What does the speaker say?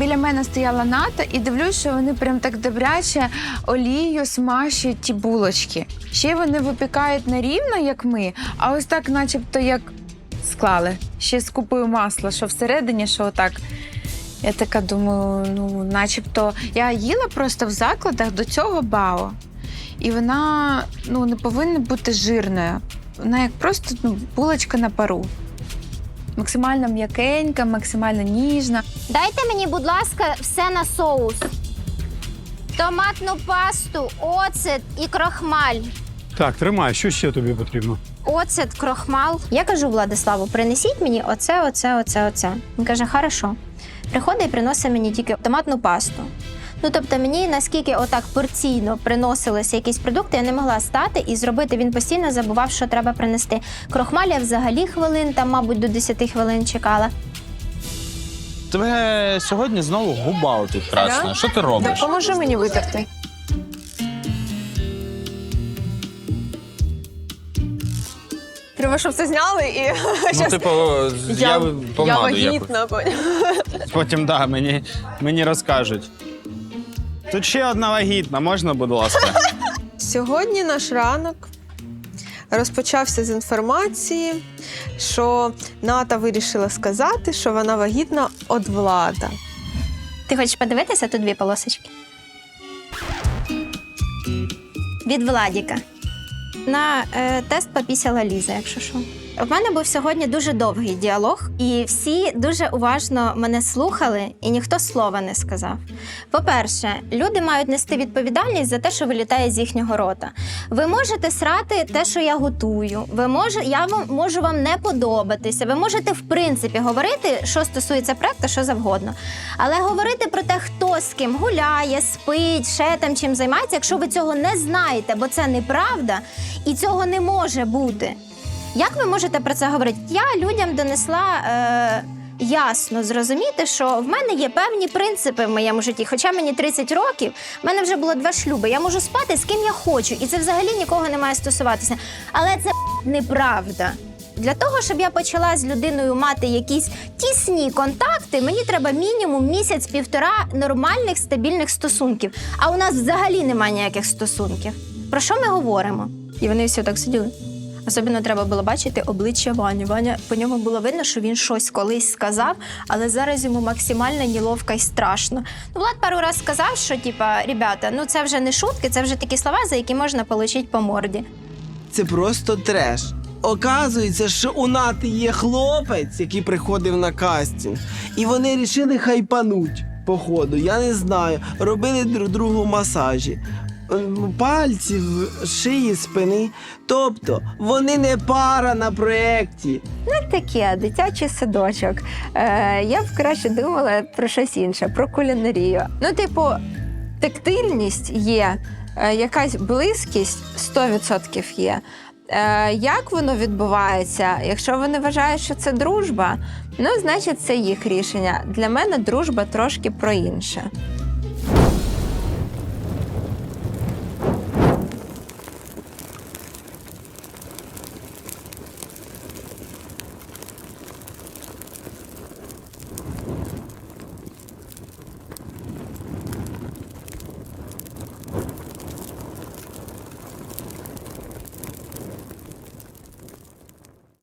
біля мене стояла ната і дивлюсь, що вони прям так добряче олією смажать ті булочки. Ще вони випікають не рівно, як ми, а ось так, начебто, як склали. Ще з купою масла, що всередині, що отак. Я така думаю, ну, начебто, я їла просто в закладах до цього бао. І вона ну, не повинна бути жирною. Вона як просто ну, булочка на пару. Максимально м'якенька, максимально ніжна. Дайте мені, будь ласка, все на соус. Томатну пасту, оцет і крохмаль. Так, тримай, що ще тобі потрібно? Оцет, крохмал. Я кажу Владиславу, принесіть мені оце, оце, оце, оце. Він каже, хорошо. Приходить і приносить мені тільки томатну пасту. Ну тобто мені наскільки отак порційно приносилися якісь продукти, я не могла стати і зробити. Він постійно забував, що треба принести. Крохмаль я взагалі хвилин, там, мабуть, до 10 хвилин чекала. Тебе сьогодні знову губа тут красна. Що ти робиш? Допоможи мені витерти. Треба, щоб це зняли і Ну, щас- типу, я, я, помаду я якусь. вагітна. поняв? Потім да, мені, мені розкажуть. Тут ще одна вагітна, можна, будь ласка? Сьогодні наш ранок розпочався з інформації, що Ната вирішила сказати, що вона вагітна від влада. Ти хочеш подивитися тут дві полосочки? Від Владіка. На е, тест попісяла Ліза, якщо що. В мене був сьогодні дуже довгий діалог, і всі дуже уважно мене слухали, і ніхто слова не сказав. По-перше, люди мають нести відповідальність за те, що вилітає з їхнього рота. Ви можете срати те, що я готую. Ви може, я вам можу вам не подобатися. Ви можете в принципі говорити, що стосується проекту, що завгодно. Але говорити про те, хто з ким гуляє, спить, ще там чим займається, якщо ви цього не знаєте, бо це неправда і цього не може бути. Як ви можете про це говорити? Я людям донесла. Е- Ясно зрозуміти, що в мене є певні принципи в моєму житті. Хоча мені 30 років, в мене вже було два шлюби. Я можу спати з ким я хочу, і це взагалі нікого не має стосуватися. Але це неправда. Для того, щоб я почала з людиною мати якісь тісні контакти, мені треба мінімум місяць-півтора нормальних стабільних стосунків. А у нас взагалі немає ніяких стосунків. Про що ми говоримо? І вони всі так сиділи. Особливо треба було бачити обличчя Вані. Ваня по ньому було видно, що він щось колись сказав, але зараз йому максимально неловко і страшно. Ну, Влад пару раз сказав, що типа, ребята, ну це вже не шутки, це вже такі слова, за які можна отримати по морді. Це просто треш. Оказується, що у Нати є хлопець, який приходив на кастинг, і вони рішили хайпануть походу. Я не знаю. Робили друг другу масажі. Пальців, шиї, спини. Тобто вони не пара на проєкті. таке, дитячий садочок. Е, я б краще думала про щось інше, про кулінарію. Ну, типу, тактильність є, е, якась близькість 100% є. Е, як воно відбувається? Якщо вони вважають, що це дружба, ну значить це їх рішення. Для мене дружба трошки про інше.